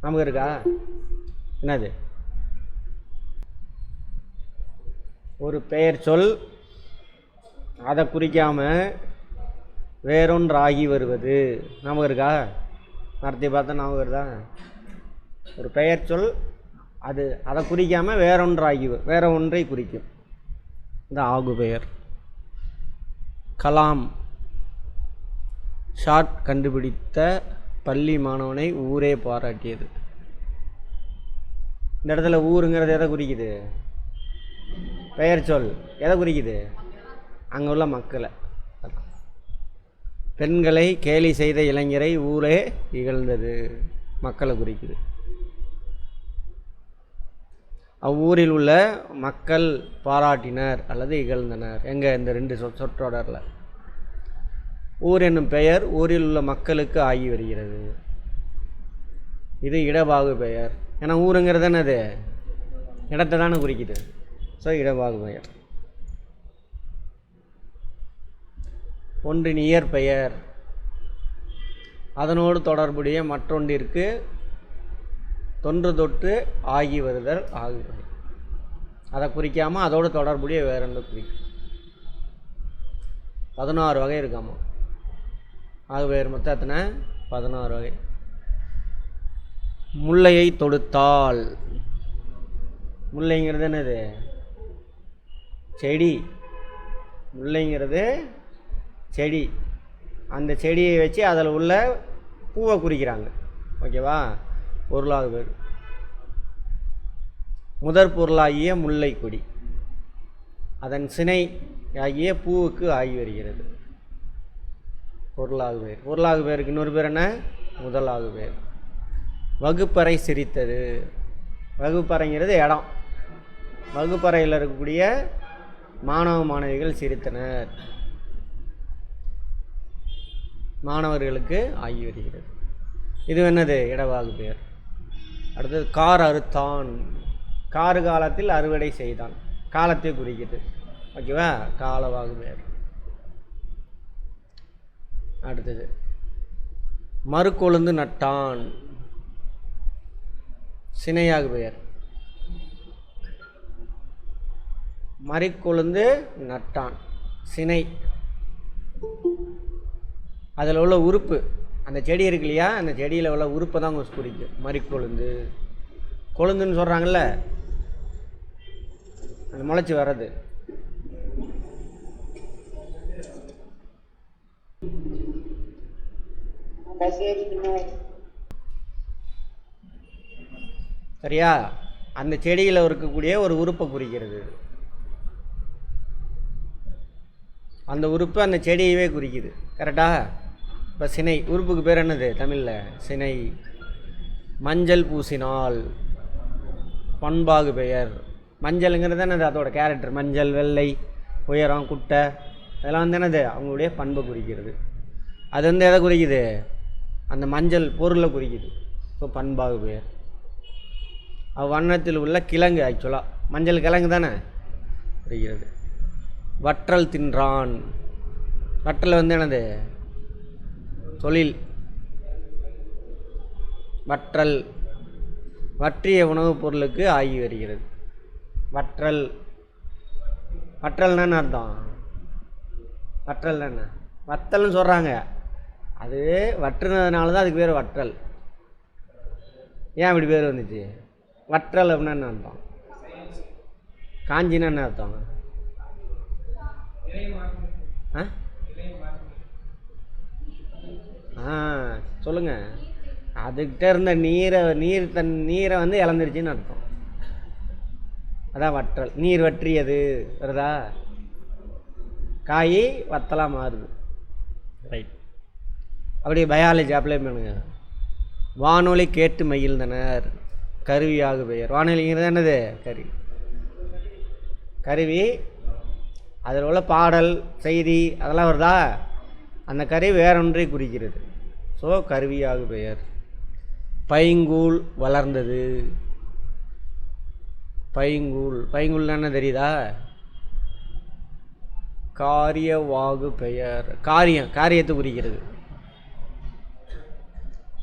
நமக்கு இருக்கா? என்னது? ஒரு பெயர் சொல். அதை குறிக்காமல் வேறொன்றாகி வருவது. நமக்கு இருக்கா? நடத்தி பார்த்தா ஞாபகம் வருதா? ஒரு பெயர் சொல். அது அதை குறிக்காமல் வேறொன்றாகி வேற ஒன்றை குறிக்கும். இந்த ஆகு பெயர். கலாம். ஷாட் கண்டுபிடித்த பள்ளி மாணவனை ஊரே பாராட்டியது. இந்த இடத்துல ஊருங்கிறது எதை குறிக்குது? பெயர் சொல். எதை குறிக்குது? அங்கே உள்ள மக்களை. பெண்களை கேலி செய்த இளைஞரை ஊரே இகழ்ந்தது. மக்களை குறிக்குது. அவ்வூரில் உள்ள மக்கள் பாராட்டினர் அல்லது இகழ்ந்தனர். எங்கே? இந்த ரெண்டு சொ சொற்றொடரில். ஊர் என்னும் பெயர் ஊரில் உள்ள மக்களுக்கு ஆகி வருகிறது. இது இடபாகு பெயர். ஏன்னா ஊருங்கிறது என்னது? இடத்தை தானே குறிக்குது. ஸோ இடவாகு பெயர். ஒன்றின் இயற்பெயர். அதனோடு தொடர்புடைய மற்றொன்றிற்கு தொன்று தொட்டு ஆகி வருதல் ஆகி. அதை குறிக்காமல் அதோடு தொடர்புடைய வேற குறிக்கும். பதினாறு வகை இருக்காமா? ஆகு வேறு மொத்தம் எத்தனை? பதினாறு வகை. முல்லையை தொடுத்தால். முல்லைங்கிறது என்னது? செடி. முல்லைங்கிறது செடி. அந்த செடியை வச்சு அதில் உள்ள பூவை குறிக்கிறாங்க. ஓகேவா? பொருளாக பேர் முதற் பொருளாகிய முல்லை கொடி அதன் சினை ஆகிய பூவுக்கு ஆகி வருகிறது. பொருளாகு பேர் பொருளாகு பேருக்கு இன்னொரு பேர் என்ன? முதலாகு பேர் வகுப்பறை சிரித்தது. வகுப்பறைங்கிறது இடம். வகுப்பறையில் இருக்கக்கூடிய மாணவ மாணவிகள் சிரித்தனர். மாணவர்களுக்கு ஆகி வருகிறது. இது என்னது? இடவாகு பேர் அடுத்தது கார் அறுத்தான். கார் காலத்தில் அறுவடை செய்தான். காலத்தை குறிக்குது ஓகேவா? காலவாகு பேர் அடுத்தது. மறுக்கொழுந்து நட்டான். சினையாகு பெயர். மறிக்கொழுந்து நட்டான். சினை. அதில் உள்ள உறுப்பு. அந்த செடி இருக்கு இல்லையா? அந்த செடியில் உள்ள உறுப்பை தான் உங்களுக்கு குறிக்கும். மறிக்கொழுந்து கொழுந்துன்னு சொல்கிறாங்கல்ல அந்த முளைச்சி வர்றது. சரியா? அந்த செடியில் இருக்கக்கூடிய ஒரு உறுப்பை குறிக்கிறது. அந்த உறுப்பு அந்த செடியவே குறிக்குது. கரெக்டாக இப்போ சினை உறுப்புக்கு பேர் என்னது தமிழில்? சினை. மஞ்சள் பூசினால் பண்பாகு பெயர். மஞ்சளுங்கிறது என்னது? அதோட கேரக்டர் மஞ்சள் வெள்ளை உயரம் குட்டை. அதெல்லாம் வந்து என்னது? அவங்களுடைய பண்பை குறிக்கிறது. அது வந்து எதை குறிக்குது? அந்த மஞ்சள் பொருளை குறிக்குது. ஸோ பண்பாகு பெயர். அவ்வண்ணத்தில் உள்ள கிழங்கு ஆக்சுவலாக மஞ்சள் கிழங்கு தானே? குறிக்கிறது வற்றல் தின்றான். வற்றல் வந்து என்னது? தொழில். வற்றல். வற்றிய உணவுப் பொருளுக்கு ஆகி வருகிறது. வற்றல். வற்றல்னா என்ன அர்த்தம்? வற்றல் என்ன? வத்தல்னு சொல்கிறாங்க அது வற்றுனதுனால தான் அதுக்கு பேர் வற்றல். ஏன் இப்படி பேர் வந்துச்சு? வற்றல் அப்படின்னா என்ன அர்த்தம்? காஞ்சின்னா என்ன அர்த்தம்? ஆ? ஆ சொல்லுங்க. அதுக்கிட்ட இருந்த நீரை நீர் தன் நீரை வந்து இழந்துருச்சுன்னு அர்த்தம். அதான் வற்றல். நீர் வற்றியது. வருதா? காய் வத்தலாக மாறுது. ரைட் அப்படியே பயாலஜி அப்ளை பண்ணுங்க. வானொலி கேட்டு மகிழ்ந்தனர் கருவியாக பெயர். வானொலிங்கிறது என்னது? கருவி. கருவி அதில் உள்ள பாடல் செய்தி அதெல்லாம் வருதா? அந்த கருவி வேறொன்றை குறிக்கிறது. ஸோ கருவியாக பெயர். பைங்கூழ் வளர்ந்தது. பைங்கூழ் பைங்கூழ்னா என்ன தெரியுதா? காரியவாகு பெயர். காரியம் காரியத்தை குறிக்கிறது.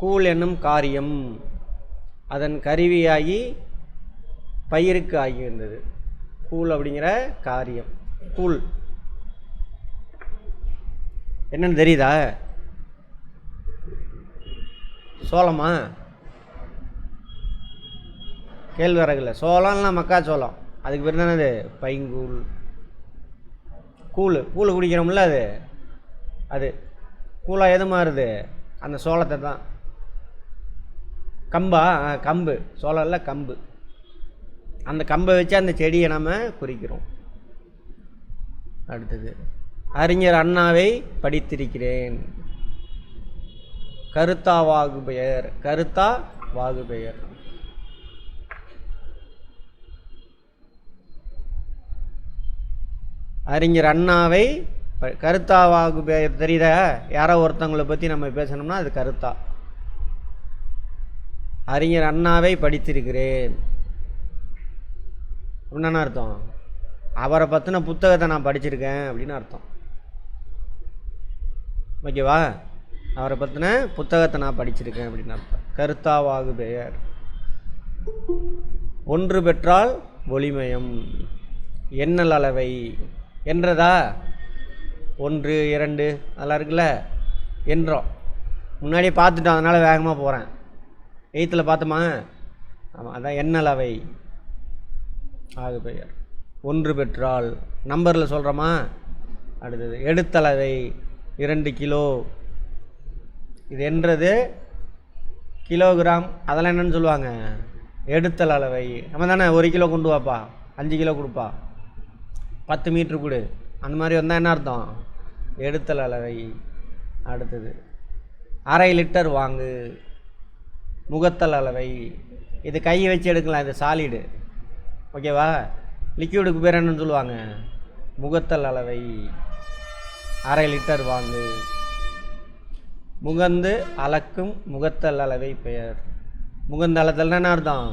கூழ் என்னும் காரியம் அதன் கருவியாகி பயிருக்கு ஆகி வந்தது கூழ் அப்படிங்கிற காரியம். கூழ். என்னன்னு தெரியுதா? சோளமா? கேழ்வரகுல சோளம்லாம் மக்காச்சோளம் அதுக்கு பேர் தானே அது? பைங்கூழ். கூழ். கூழ் குடிக்கிறோம்ல அது. அது. கூழாக எது மாறுது? அந்த சோளத்தை தான் கம்பா கம்பு சோளம்ல கம்பு. அந்த கம்பை வச்சு அந்த செடியை நம்ம குறிக்கிறோம். அடுத்தது அறிஞர் அண்ணாவை படித்திருக்கிறேன். கருத்தா வாகு பெயர் கருத்தா வாகு பெயர். அறிஞர் அண்ணாவை கருத்தா வாகு பெயர் தெரியுதா? யாரோ ஒருத்தவங்களை பற்றி நம்ம பேசணும்னா அது கருத்தா. அறிஞர் அண்ணாவை படித்திருக்கிறேன். அப்படின்னு அர்த்தம்? அவரை பற்றின புத்தகத்தை நான் படிச்சிருக்கேன் அப்படின்னு அர்த்தம். ஓகேவா அவரை பற்றின புத்தகத்தை நான் படிச்சிருக்கேன் அப்படின்னு அர்த்தம். கருத்தாவாகு பெயர். ஒன்று பெற்றால் ஒளிமயம். எண்ணல் அளவை. என்றதா? ஒன்று இரண்டு அதெல்லாம் இருக்குல்ல? என்றோம். முன்னாடியே பார்த்துட்டோம் அதனால் வேகமாக போகிறேன் எயித்தில் பார்த்தோமா ஆமாம் அதான் எண்ணளவை ஆகு பெயர். ஒன்று பெற்றால் நம்பரில் சொல்கிறோமா அடுத்தது எடுத்தளவை இரண்டு கிலோ. இது என்றது? கிலோகிராம். அதெல்லாம் என்னென்னு சொல்லுவாங்க? எடுத்தல் அளவை. நம்ம தானே ஒரு கிலோ கொண்டு வாப்பா. அஞ்சு கிலோ கொடுப்பா. பத்து மீட்ரு கொடு. அந்த மாதிரி வந்தால் என்ன அர்த்தம்? எடுத்தல் அளவை. அடுத்தது அரை லிட்டர் வாங்கு. முகத்தல் அளவை. இது கையை வச்சு எடுக்கலாம் இது சாலிடு ஓகேவா லிக்யூடுக்கு பேர் என்னன்னு சொல்லுவாங்க. முகத்தல் அளவை அரை லிட்டர் வாங்கு. முகந்து அளக்கும் முகத்தல் அளவை பெயர். முகந்த அளத்தல்னா என்ன அர்த்தம்?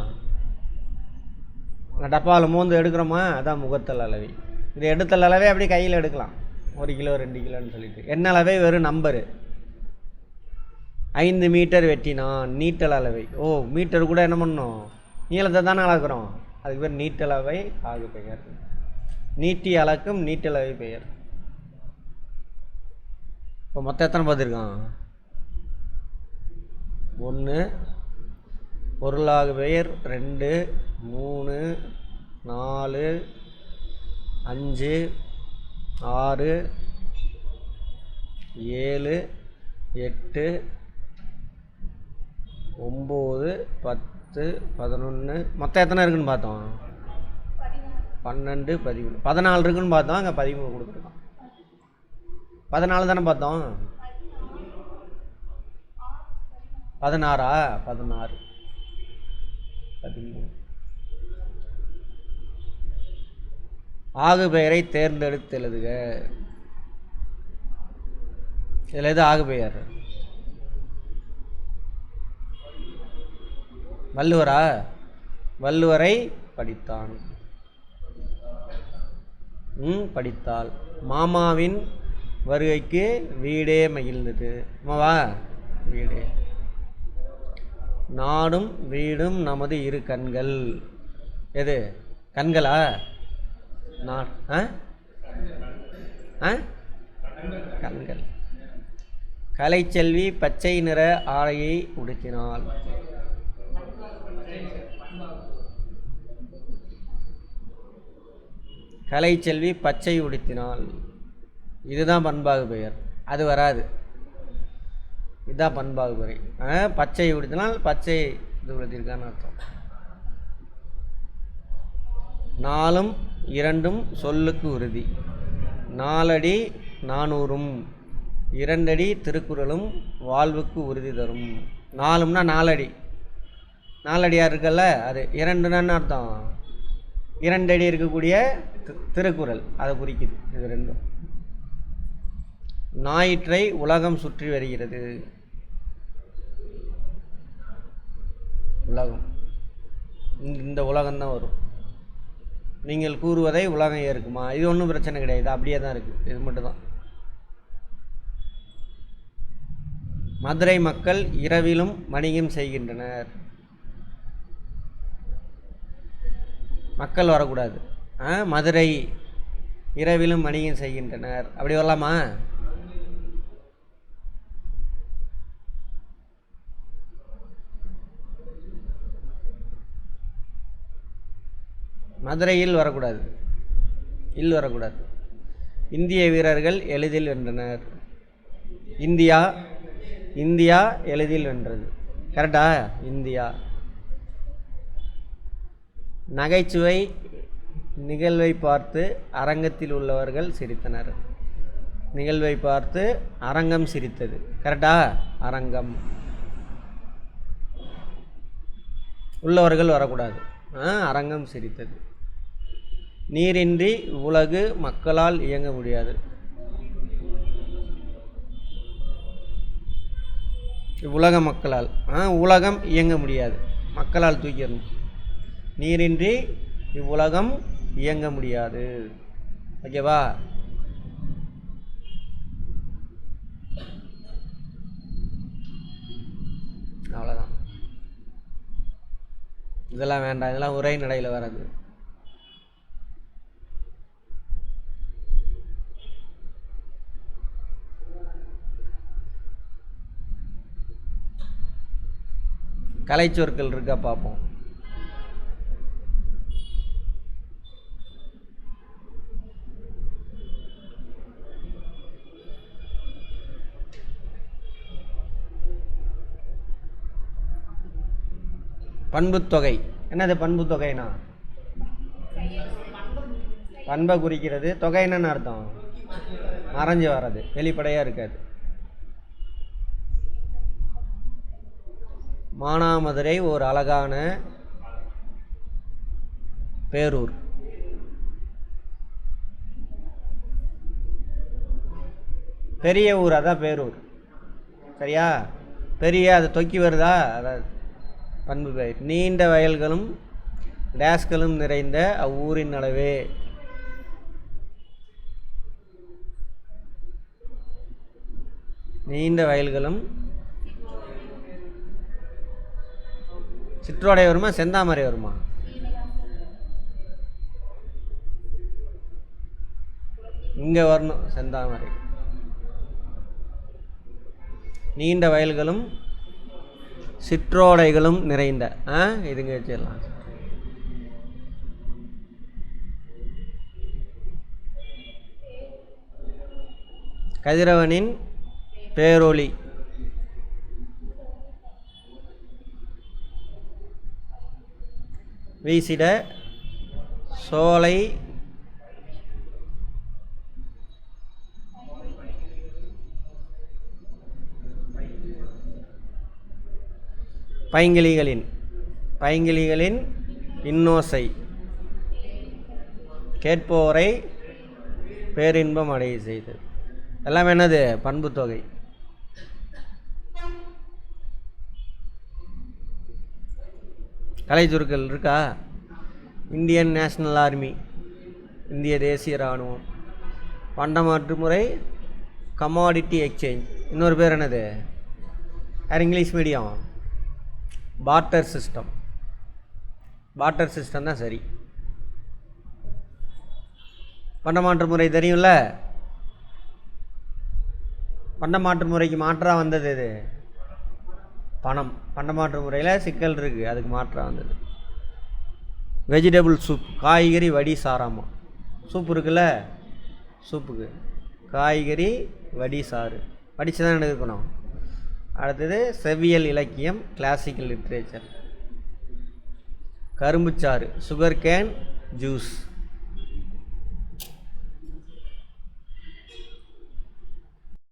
டப்பாவில் மோந்து எடுக்கிறோமா? அதான் முகத்தல் அளவை. இது எடுத்தல் அளவே அப்படியே கையில் எடுக்கலாம். ஒரு கிலோ ரெண்டு கிலோன்னு சொல்லிட்டு. என்ன அளவே வெறும் நம்பரு ஐந்து மீட்டர் வெட்டினான் நீட்டல் அளவை. ஓ மீட்டர் கூட என்ன பண்ணோம்? நீளத்தை தானே அளக்குறோம். அதுக்கு பேர் நீட்டளவை ஆகு பெயர். நீட்டி அளக்கும் நீட்டளவை பெயர். இப்போ மொத்தம் எத்தனை பார்த்துருக்கான்? ஒன்று பொருளாக பெயர் ரெண்டு மூணு நாலு அஞ்சு ஆறு ஏழு எட்டு ஒம்பது பத்து பதினொன்று மொத்தம் எத்தனை இருக்குன்னு பார்த்தோம்? பன்னெண்டு பதிமூணு. பதினாலு இருக்குன்னு பார்த்தோம். அங்கே பதிமூணு கொடுத்துருக்கோம். பதினாலு தானே பார்த்தோம்? பதினாறா? பதினாறு. பதிமூணு. ஆகு பெயரை தேர்ந்தெடுத்து எழுதுக. இதில் எது ஆகு பெயர்? வள்ளுவரா? வள்ளுவரை படித்தான். ம் படித்தாள். மாமாவின் வருகைக்கு வீடே மகிழ்ந்தது. அம்மாவா வீடு. நாடும் வீடும் நமது இரு கண்கள். எது? கண்களா? நான் ஆ? ஆ? கண்கள். கலைச்செல்வி பச்சை நிற ஆடையை உடுத்தினாள். கலைச்செல்வி பச்சை உடுத்தினாள். இதுதான் பண்பாகு பெயர். அது வராது. இதுதான் பண்பாகு பெயர். பச்சை உடுத்தினால் பச்சை இது உடுத்திருக்கான்னு அர்த்தம். நாலும் இரண்டும் சொல்லுக்கு உறுதி. நாலடி நானூறும் இரண்டடி திருக்குறளும் வாழ்வுக்கு உறுதி தரும். நாலும்னா நாலடி. நாலடியாக இருக்குல்ல? அது இரண்டுன்னா அர்த்தம். இரண்டடி இருக்கக்கூடிய திருக்குறள். அதை குறிக்குது. இது ரெண்டும். ஞாயிற்றை உலகம் சுற்றி வருகிறது. உலகம். இந்த- இந்த உலகம்தான் வரும். நீங்கள் கூறுவதை உலகம் ஏற்குமா? இது ஒன்றும் பிரச்சனை கிடையாது. அப்படியே தான் இருக்குது இது மட்டும்தான். மதுரை மக்கள் இரவிலும் வணிகம் செய்கின்றனர். மக்கள் வரக்கூடாது. ஆ மதுரை இரவிலும் வணிகம் செய்கின்றனர். அப்படி வரலாமா? மதுரையில் வரக்கூடாது. இல் வரக்கூடாது. இந்திய வீரர்கள் எளிதில் வென்றனர். இந்தியா இந்தியா எளிதில் வென்றது. கரெக்டா? இந்தியா. நகைச்சுவை நிகழ்வை பார்த்து அரங்கத்தில் உள்ளவர்கள் சிரித்தனர். நிகழ்வை பார்த்து அரங்கம் சிரித்தது. கரெக்டா? அரங்கம். உள்ளவர்கள் வரக்கூடாது. ஆ அரங்கம் சிரித்தது. நீரின்றி உலகு மக்களால் இயங்க முடியாது. உலக மக்களால். ஆ உலகம் இயங்க முடியாது. மக்களால் தூக்கிடணும். நீரின்றி இவ்வுலகம் இயங்க முடியாது. ஓகேவா அவ்வளோதான் இதெல்லாம் வேண்டாம். இதெல்லாம் உரை நடையில் வராது கலைச்சொற்கள் இருக்கா பார்ப்போம். பண்புத்தொகை. என்னது பண்புத்தொகைனா? பண்பை குறிக்கிறது. தொகை என்னன்னு அர்த்தம்? மறைஞ்சு வர்றது. வெளிப்படையாக இருக்காது. மானாமதுரை ஒரு அழகான பேரூர். பெரிய ஊர் அதான் பேரூர். சரியா? பெரிய அது தொக்கி வருதா? அதான் பண்பு பெயர் நீண்ட வயல்களும் டேஸ்களும் நிறைந்த அவ்வூரின் அளவே. நீண்ட வயல்களும் சிற்றோடை வருமா செந்தாமரை வருமா இங்கே வரணும் செந்தாமரை. நீண்ட வயல்களும் சிற்றோடைகளும் நிறைந்த. ஆ இதுங்க வச்சிடலாம். கதிரவனின் பேரொளி. வீசிட சோலை பைங்கிளிகளின் பைங்கிளிகளின் இன்னோசை. கேட்போரை பேரின்பம் அடைய செய்தது. எல்லாம் என்னது? பண்பு தொகை. கலைச்சுருக்கள் இருக்கா? இந்தியன் நேஷனல் ஆர்மி இந்திய தேசிய இராணுவம். பண்டமாற்று முறை கமாடிட்டி எக்ஸ்சேஞ்ச். இன்னொரு பேர் என்னது? யார் English medium? Barter system barter system தான் சரி. பண்டமாற்று முறை தெரியும்ல? பண்டமாற்று முறைக்கு மாற்றாக வந்தது இது பணம். பண்டமாற்று முறையில் சிக்கல் இருக்குது அதுக்கு மாற்றாக வந்தது. வெஜிடபிள் சூப் காய்கறி வடி சாராமா? சூப் இருக்குல்ல? சூப்புக்கு காய்கறி வடி சாறு. வடித்து தான் எடுக்கணும் அடுத்தது செவ்வியல் இலக்கியம் கிளாசிக்கல் லிட்ரேச்சர் கரும்புச்சாறு சுகர் கேன் ஜூஸ்